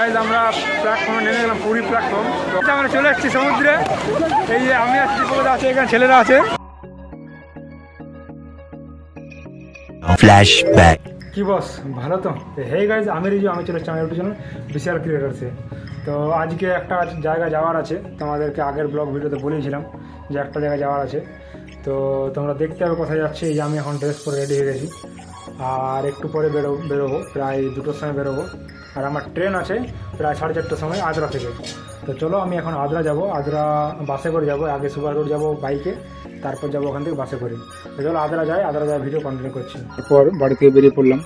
আমরা প্ল্যাটফর্মে নেমে গেলাম পুরী প্ল্যাটফর্ম। তো আমরা চলে এসেছি সমুদ্রে। এই যে আমি আছি দীপকদা আছে এখানে ছেলেরা আছে। Flashback. কি বস ভালো তো? হে গাইজ আমি রিজু আমি চলে ইউটিউব চ্যানেল বিশাল ক্রিয়েটার্সে তো আজকে একটা জায়গা যাওয়ার আছে তোমাদেরকে আগের ব্লগ ভিডিওতে বলেছিলাম যে একটা জায়গায় যাওয়ার আছে। তো তোমরা দেখতে হবে কোথায় যাচ্ছে এই যে আমি এখন ড্রেস পরে রেডি হয়ে গেছি। আর একটু পরে বেরো বেরোবো প্রায় দুটোর সময় বেরোবো। আর আমার ট্রেন আছে প্রায় সাড়ে চারটার সময় আদ্রা থেকে। তো চলো আমি এখন আদ্রা যাব। আদ্রা বাসে করে যাব। আগে সুপার রোড যাব বাইকে তারপর যাব ওখান থেকে বাসে করে। তো চলো আদ্রা যাই আদ্রা যাওয়ার ভিডিও কন্টিনিউ করছি। এরপর বাড়ি থেকে বেরিয়ে পড়লাম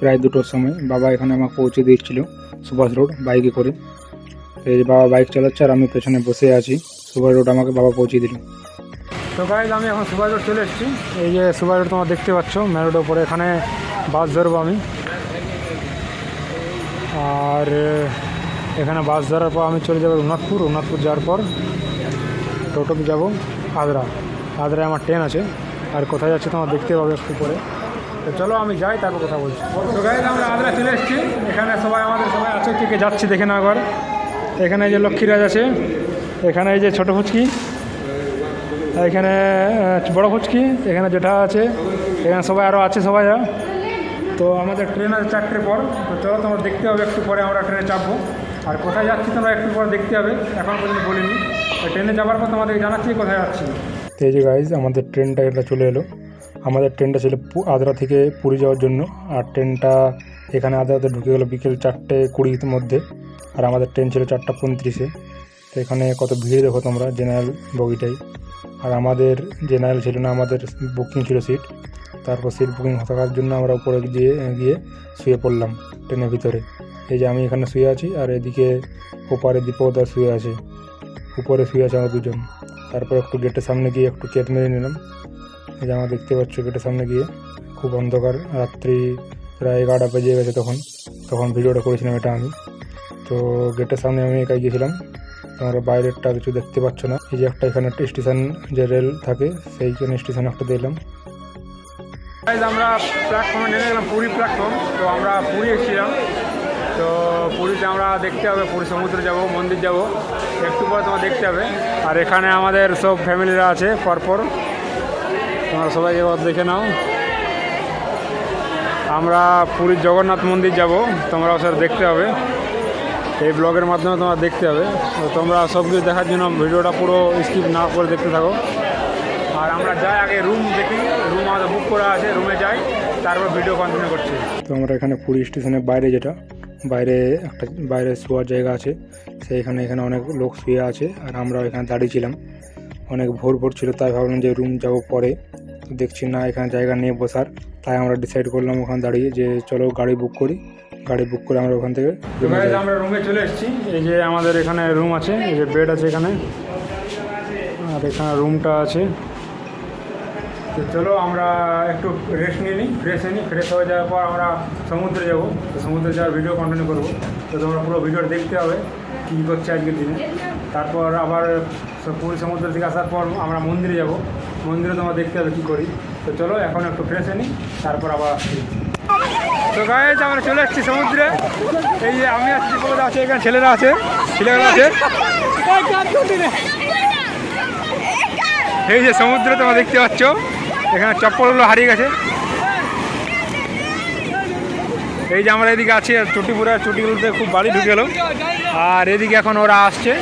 প্রায় দুটোর সময়। বাবা এখানে আমাকে পৌঁছে দিয়েছিল সুভাষ রোড বাইকে করে। এই যে বাবা বাইক চালাচ্ছে আর আমি পেছনে বসে আছি। সুভাষ রোড আমাকে বাবা পৌঁছে দিল। তো গাইজ আমি এখন সুভাষ রোড চলে এসেছি। এই যে সুভাষ রোড তোমার দেখতে পাচ্ছ মেন রোডের উপরে এখানে বাস ধরবো আমি। আর এখানে বাস ধরার পর আমি চলে যাব রঘুনাথপুর। রঘুনাথপুর যাওয়ার পর টোটোতে যাব আদ্রা। আদ্রায় আমার ট্রেন আছে। আর কোথায় যাচ্ছে তোমার দেখতে পাবে একটু পরে। তো চলো আমি যাই, তারপর কথা বলছি। আমরা আদ্রা চলে এসেছি। এখানে সবাই, আমাদের সবাই আছে। কে কে যাচ্ছি দেখে না একবার। এখানে যে লক্ষ্মীরাজ আছে। এখানে এই যে ছোটো ফুচকি। এখানে বড় ফুচকি। এখানে যেটা আছে। এখানে সবাই আরও আছে সবাই তো আমাদের ট্রেন আছে চারটে পর, তো চলো তোমরা দেখতে হবে, একটু পরে আমরা ট্রেনে চাপবো। আর কোথায় যাচ্ছি তোমরা একটু পরে দেখতে হবে, এখন পর্যন্ত বলিনি। ট্রেনে যাওয়ার পর তোমাদেরকে জানাচ্ছি কোথায় যাচ্ছি। তো এই যে গাইজ আমাদের ট্রেনটা এটা চলে এলো। আমাদের ট্রেনটা ছিল আদ্রা থেকে পুরী যাওয়ার জন্য। আর ট্রেনটা এখানে আদ্রাতে ঢুকে গেলো বিকেল চারটে কুড়ির মধ্যে। আর আমাদের ট্রেন ছিল চারটা পঁয়ত্রিশে। তো এখানে কত ভিড় দেখো তোমরা জেনারেল বগিটাই। আর আমাদের জেনারেল ছিল না, আমাদের বুকিং ছিল সিট তারপর সিট বুকিং থাকার জন্য আমরা উপরে গিয়ে গিয়ে শুয়ে পড়লাম ট্রেনের ভিতরে। এই যে আমি এখানে শুয়ে আছি আর এদিকে ওপারে দীপকদা শুয়ে আছে। উপরে শুয়ে আছে আমরা দুজন। তারপর একটু গেটের সামনে গিয়ে একটু চেত মেরে নিলাম। এই যে আমরা দেখতে পাচ্ছ গেটের সামনে গিয়ে খুব অন্ধকার। রাত্রি প্রায় এগারোটা বেজে গেছে তখন। তখন ভিডিওটা করেছিলাম এটা আমি। তো গেটের সামনে আমি একাই গিয়েছিলাম। তোমরা বাইরেরটা কিছু দেখতে পাচ্ছ না। এই যে একটা এখানে একটা স্টেশন, যে রেল থাকে সেইখানে স্টেশন একটা দিলাম আমরা প্ল্যাটফর্মে নেমে গেলাম, পুরী প্ল্যাটফর্ম তো আমরা পুরী এসেছিলাম। তো পুরীতে আমরা দেখতে হবে, পুরী সমুদ্রে যাব, মন্দির যাব। একটু পরে তোমার দেখতে হবে। আর এখানে আমাদের সব ফ্যামিলিরা আছে, পরপর। তোমরা সবাই এবার দেখে নাও। আমরা পুরীর জগন্নাথ মন্দির যাব তোমরা সেটা দেখতে হবে। এই ব্লগের মাধ্যমে তোমার দেখতে হবে। তোমরা সব কিছু দেখার জন্য ভিডিওটা পুরো স্কিপ না করে দেখতে থাকো। আর আমরা যাই আগে রুম দেখি। রুম আমাদের বুক করা আছে রুমে যাই, তারপর ভিডিও কন্টিনিউ করছি। তো আমরা এখানে পুরী স্টেশনের বাইরে যেটা, বাইরে একটা, বাইরে শোয়ার জায়গা আছে। সেইখানে এখানে অনেক লোক শুয়ে আছে, আর আমরা এখানে দাঁড়িয়েছিলাম অনেক ভোর ভোর ছিল, তাই ভাবলাম যে রুম যাব পরে। দেখছি না, এখানে জায়গা নিয়ে বসার। তাই আমরা ডিসাইড করলাম ওখানে দাঁড়িয়ে যে চলো গাড়ি বুক করি। গাড়ি বুক করে আমরা ওখান থেকে আমরা রুমে চলে এসেছি। এই যে আমাদের এখানে রুম আছে এই যে বেড আছে এখানে। আর এখানে রুমটা আছে। তো চলো আমরা একটু রেস্ট নিয়ে নিই ফ্রেশ হয়ে নিই। ফ্রেশ হয়ে যাওয়ার পর আমরা সমুদ্রে যাব। তো সমুদ্রে যাওয়ার ভিডিও কন্টিনিউ করব। তো তোমরা পুরো ভিডিওটা দেখতে হবে কী করছে আজকের দিনে। তারপর আবার সব পুরী সমুদ্র থেকে আসার পর আমরা মন্দিরে যাব। মন্দিরে তোমরা দেখতে হবে কী করি। তো চলো এখন একটু ফ্রেশ হয়ে নিই তারপর আবার আসছি। তো গাইজ আমরা চলে এসেছি সমুদ্রে। এই যে আমি আছি দীপকদা আছে, এখানে ছেলেরা আছে ছেলেরা আছে। এই যে সমুদ্র তোমরা দেখতে পাচ্ছ, এখানে চপ্পলগুলো হারিয়ে গেছে। এই যে আমরা এদিকে আছি, চুটিপুরা, চুটিগুলোতে খুব বাড়ি ঢুকে গেলো। আর এদিকে এখন ওরা আসছে,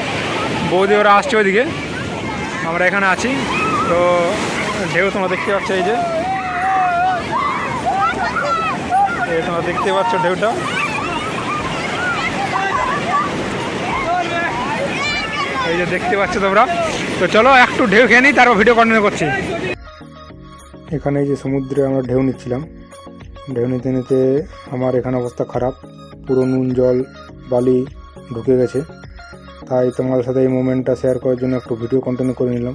বৌদি ওরা আসছে ওইদিকে। আমরা এখানে আছি, তো ঢেউ তোমরা দেখতে পাচ্ছ এই যে এই তোমরা দেখতে পাচ্ছ ঢেউটা। এই যে দেখতে পাচ্ছ তোমরা। তো চলো একটু ঢেউ খেয়ে নিই, তারপর ভিডিও কন্টিনিউ করছি। এখানে এই যে সমুদ্রে আমরা ঢেউ নিচ্ছিলাম। ঢেউ নিতে নিতে আমার এখানে অবস্থা খারাপ। পুরো নুন, জল, বালি ঢুকে গেছে। তাই তোমাদের সাথে এই মোমেন্টটা শেয়ার করার জন্য একটু ভিডিও কন্টিনিউ করে নিলাম।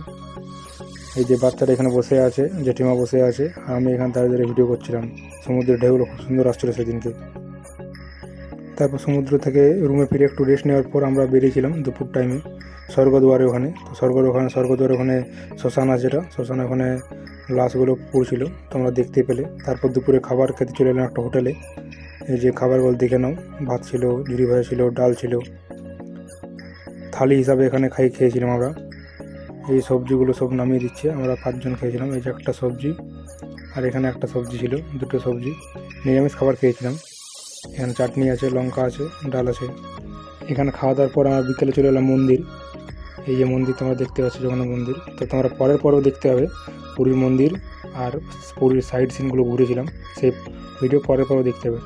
এই যে বাচ্চাটা এখানে বসে আছে, জেঠিমা বসে আছে আর আমি এখানে দাঁড়িয়ে দাঁড়িয়ে ভিডিও করছিলাম। সমুদ্রের ঢেউগুলো খুব সুন্দর আসছিল সেদিনকে। তারপর সমুদ্র থেকে রুমে ফিরে একটু রেস্ট নেওয়ার পর আমরা বেরিয়েছিলাম দুপুর টাইমে স্বর্গদুয়ারে ওখানে। তো স্বর্গর ওখানে, স্বর্গদুয়ার ওখানে শ্মশান আছে যেটা শ্মশান ওখানে লাশগুলো পড়ছিল তোমরা দেখতে পেলে। তারপর দুপুরে খাবার খেতে চলে এলাম একটা হোটেলে। এই যে খাবারগুলো দেখে নাও, ভাত ছিল ঝুড়ি ভাজা ছিল, ডাল ছিল। থালি হিসাবে এখানে খাই খেয়েছিলাম আমরা। এই সবজিগুলো সব নামিয়ে দিচ্ছে। আমরা পাঁচজন খেয়েছিলাম, এই যে একটা সবজি আর এখানে একটা সবজি ছিল, দুটো সবজি। নিরামিষ খাবার খেয়েছিলাম। এখানে চাটনি আছে, লঙ্কা আছে, ডাল আছে। এখানে খাওয়া দাওয়ার পর আমরা বিকেলে চলে এলাম মন্দির। এই যে মন্দির তোমরা দেখতে পাচ্ছ, জগন্নাথ মন্দির। তো তোমরা পরের পরেও দেখতে হবে পুরীর মন্দির আর পুরীর সাইড সিনগুলো ঘুরেছিলাম। সেই ভিডিও পরের পরেও দেখতে হবে।